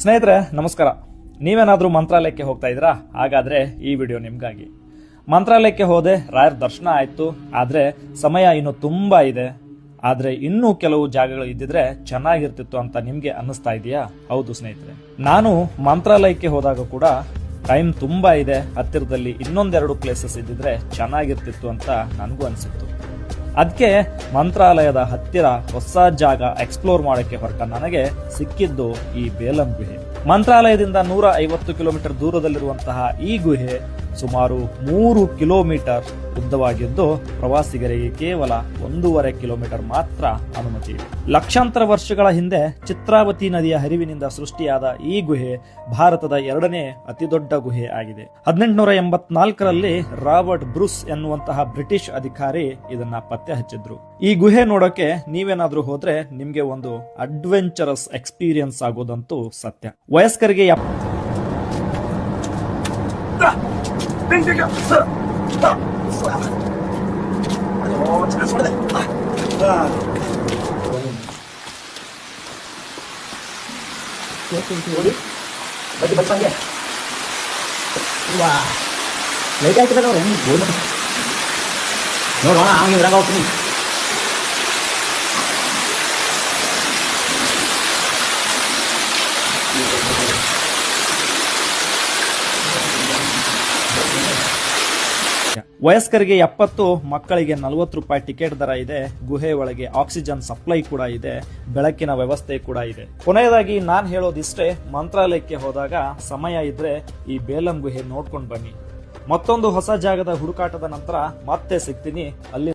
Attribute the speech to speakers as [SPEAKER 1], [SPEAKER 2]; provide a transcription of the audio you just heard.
[SPEAKER 1] ಸ್ನೇಹಿತರೆ, ನಮಸ್ಕಾರ. ನೀವೇನಾದರೂ ಮಂತ್ರಾಲಯಕ್ಕೆ ಹೋಗ್ತಾ ಇದ್ದೀರಾ? ಹಾಗಾದ್ರೆ ಈ ವಿಡಿಯೋ ನಿಮಗಾಗಿ. ಮಂತ್ರಾಲಯಕ್ಕೆ ಹೋದೆ, ರಾಯರ ದರ್ಶನ ಆಯಿತು. ಆದರೆ ಸಮಯ ಇನ್ನು ತುಂಬ ಇದೆ. ಆದರೆ ಇನ್ನೂ ಕೆಲವು ಜಾಗಗಳು ಇದ್ದಿದ್ರೆ ಚೆನ್ನಾಗಿರ್ತಿತ್ತು ಅಂತ ನಿಮಗೆ ಅನ್ನಿಸ್ತಾ ಇದೆಯಾ? ಹೌದು ಸ್ನೇಹಿತರೆ. ನಾನು ಮಂತ್ರಾಲಯಕ್ಕೆ ಹೋದಾಗ ಕೂಡ ಟೈಮ್ ತುಂಬ ಇದೆ. ಹತ್ತಿರದಲ್ಲಿ ಇನ್ನೊಂದೆರಡು ಪ್ಲೇಸಸ್ ಇದ್ದಿದ್ರೆ ಚೆನ್ನಾಗಿರ್ತಿತ್ತು ಅಂತ ನನಗೂ ಅನ್ಸಿತ್ತು. ಅದಕ್ಕೆ ಮಂತ್ರಾಲಯದ ಹತ್ತಿರ ಹೊಸ ಜಾಗ ಎಕ್ಸ್ಪ್ಲೋರ್ ಮಾಡಕ್ಕೆ ಹೊರಟ ನನಗೆ ಸಿಕ್ಕಿದ್ದು ಈ ಬೇಲಂ ಗುಹೆ. ಮಂತ್ರಾಲಯದಿಂದ ನೂರ ಐವತ್ತು ಕಿಲೋಮೀಟರ್ ದೂರದಲ್ಲಿರುವಂತಹ ಈ ಗುಹೆ ಸುಮಾರು ಮೂರು ಕಿಲೋಮೀಟರ್ ಉದ್ದವಾಗಿದ್ದು ಪ್ರವಾಸಿಗರಿಗೆ ಕೇವಲ ಒಂದೂವರೆ ಕಿಲೋಮೀಟರ್ ಮಾತ್ರ ಅನುಮತಿ ಇದೆ. ಲಕ್ಷಾಂತರ ವರ್ಷಗಳ ಹಿಂದೆ ಚಿತ್ರಾವತಿ ನದಿಯ ಹರಿವಿನಿಂದ ಸೃಷ್ಟಿಯಾದ ಈ ಗುಹೆ ಭಾರತದ ಎರಡನೇ ಅತಿದೊಡ್ಡ ಗುಹೆ ಆಗಿದೆ. ಹದಿನೆಂಟುನೂರ ಎಂಬತ್ನಾಲ್ಕರಲ್ಲಿ ರಾಬರ್ಟ್ ಬ್ರೂಸ್ ಎನ್ನುವಂತಹ ಬ್ರಿಟಿಷ್ ಅಧಿಕಾರಿ ಇದನ್ನ ಪತ್ತೆ ಹಚ್ಚಿದ್ರು. ಈ ಗುಹೆ ನೋಡೋಕೆ ನೀವೇನಾದ್ರೂ ಹೋದ್ರೆ ನಿಮ್ಗೆ ಒಂದು ಅಡ್ವೆಂಚರಸ್ ಎಕ್ಸ್ಪೀರಿಯನ್ಸ್ ಆಗೋದಂತೂ ಸತ್ಯ. ವಯಸ್ಕರಿಗೆ
[SPEAKER 2] 땡땡이야. 어, 잘 쏘네. 아. 어디? 어디 발판이야? 와. 내가 할 때가 너무 뭐야? 너 너랑 아무 연락 없으니.
[SPEAKER 1] ವಯಸ್ಕರಿಗೆ ಎಪ್ಪತ್ತು, ಮಕ್ಕಳಿಗೆ ನಲವತ್ತು ರೂಪಾಯಿ ಟಿಕೆಟ್ ದರ ಇದೆ, ಗುಹೆ ಒಳಗೆ ಆಕ್ಸಿಜನ್ ಸಪ್ಲೈ ಕೂಡ ಇದೆ, ಬೆಳಕಿನ ವ್ಯವಸ್ಥೆ ಕೂಡ ಇದೆ. ಕೊನೆಯದಾಗಿ ನಾನ್ ಹೇಳೋದಿಷ್ಟೇ, ಮಂತ್ರಾಲಯಕ್ಕೆ ಹೋದಾಗ ಸಮಯ ಇದ್ರೆ ಈ ಬೇಲಂ ಗುಹೆ ನೋಡ್ಕೊಂಡು ಬನ್ನಿ. ಮತ್ತೊಂದು ಹೊಸ ಜಾಗದ ಹುಡುಕಾಟದ ನಂತರ ಮತ್ತೆ ಸಿಗ್ತೀನಿ, ಅಲ್ಲಿ